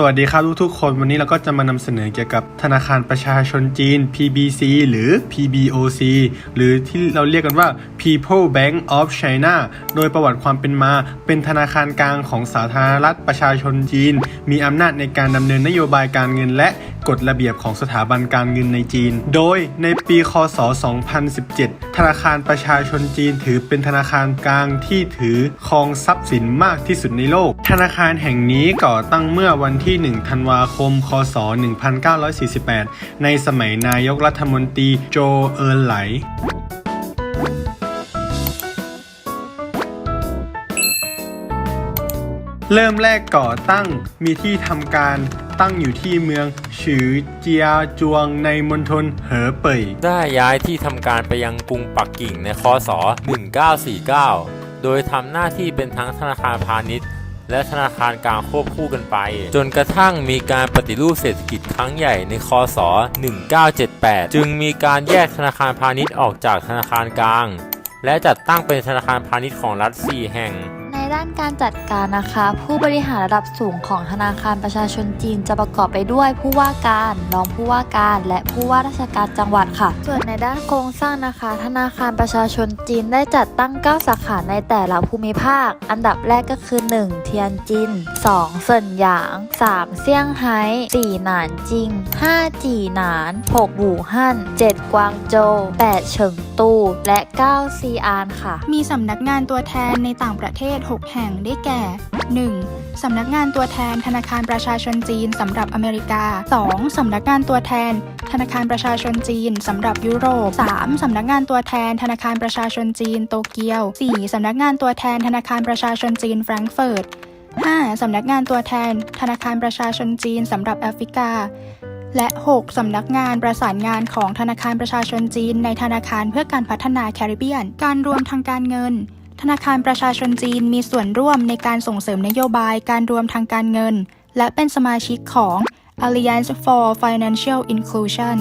สวัสดีครับทุกๆคนวันนี้เราก็จะมานำเสนอเกี่ยวกับธนาคารประชาชนจีน PBC หรือ PBOC หรือที่เราเรียกกันว่า People Bank of China โดยประวัติความเป็นมา เป็นธนาคารกลางของสาธารณรัฐประชาชนจีน มีอำนาจในการดำเนินนโยบายการเงินและ กฎระเบียบของสถาบันการเงินในจีน โดยในปี คศ 2017 ธนาคารประชาชนจีนถือเป็นธนาคารกลางที่ถือครองทรัพย์สินมากที่สุดในโลก ธนาคารแห่งนี้ก่อตั้งเมื่อวันที่ 1 ธันวาคม คศ 1948 ในสมัยนายกรัฐมนตรีโจเอิร์ไหลเริ่มแรกก่อตั้งมีที่ทำการตั้งอยู่ที่เมือง ฉือเจียจวงในมณฑลเหอเป่ยได้ย้ายที่ทำการไปยังกรุงปักกิ่งในคศ 1949 โดยทำหน้าที่เป็นทั้งธนาคารพาณิชย์ และธนาคารกลางควบคู่กันไป จนกระทั่งมีการปฏิรูปเศรษฐกิจครั้งใหญ่ในคศ 1978 จึงมีการแยกธนาคารพาณิชย์ออกจากธนาคารกลาง และจัดตั้งเป็นธนาคารพาณิชย์ของรัฐ4แห่ง ด้านการจัดการนะคะ ผู้บริหารระดับสูงของธนาคารประชาชนจีนจะประกอบไปด้วยผู้ว่าการรองผู้ว่าการ และผู้ว่าราชการจังหวัดค่ะ ส่วนในด้านโครงสร้างนะคะ ธนาคารประชาชนจีนได้จัดตั้ง 9 สาขาในแต่ละภูมิภาค อันดับแรกก็คือ 1. เทียนจิน 2. เซินหยาง 3. เซี่ยงไฮ้ 4. หนานจิง 5. จีหนาน 6. หูฮั่น 7. กวางโจว 8. เฉิงตู และ 9. ซีอานค่ะ มีสำนักงานตัวแทนในต่างประเทศ 6 6 แห่งได้แก่ 1. สำนักงานตัวแทนธนาคารประชาชนจีนสำหรับอเมริกา 2. สำนักงานตัวแทน ธนาคารประชาชนจีนสำหรับยุโรป 3. สำนักงานตัวแทนธนาคารประชาชนจีนโตเกียว 4. สำนักงานตัวแทนธนาคารประชาชนจีนแฟรงก์เฟิร์ต 5. สำนักงานตัวแทน ธนาคารประชาชนจีนสำหรับแอฟริกา และ 6. สำนักงานประสานงานของธนาคารประชาชนจีนในธนาคารเพื่อการพัฒนาแคริบเบียน การรวมทางการเงิน ธนาคารประชาชนจีนมีส่วนร่วมในการส่งเสริมนโยบายการรวมทางการเงิน และเป็นสมาชิกของ Alliance for Financial Inclusion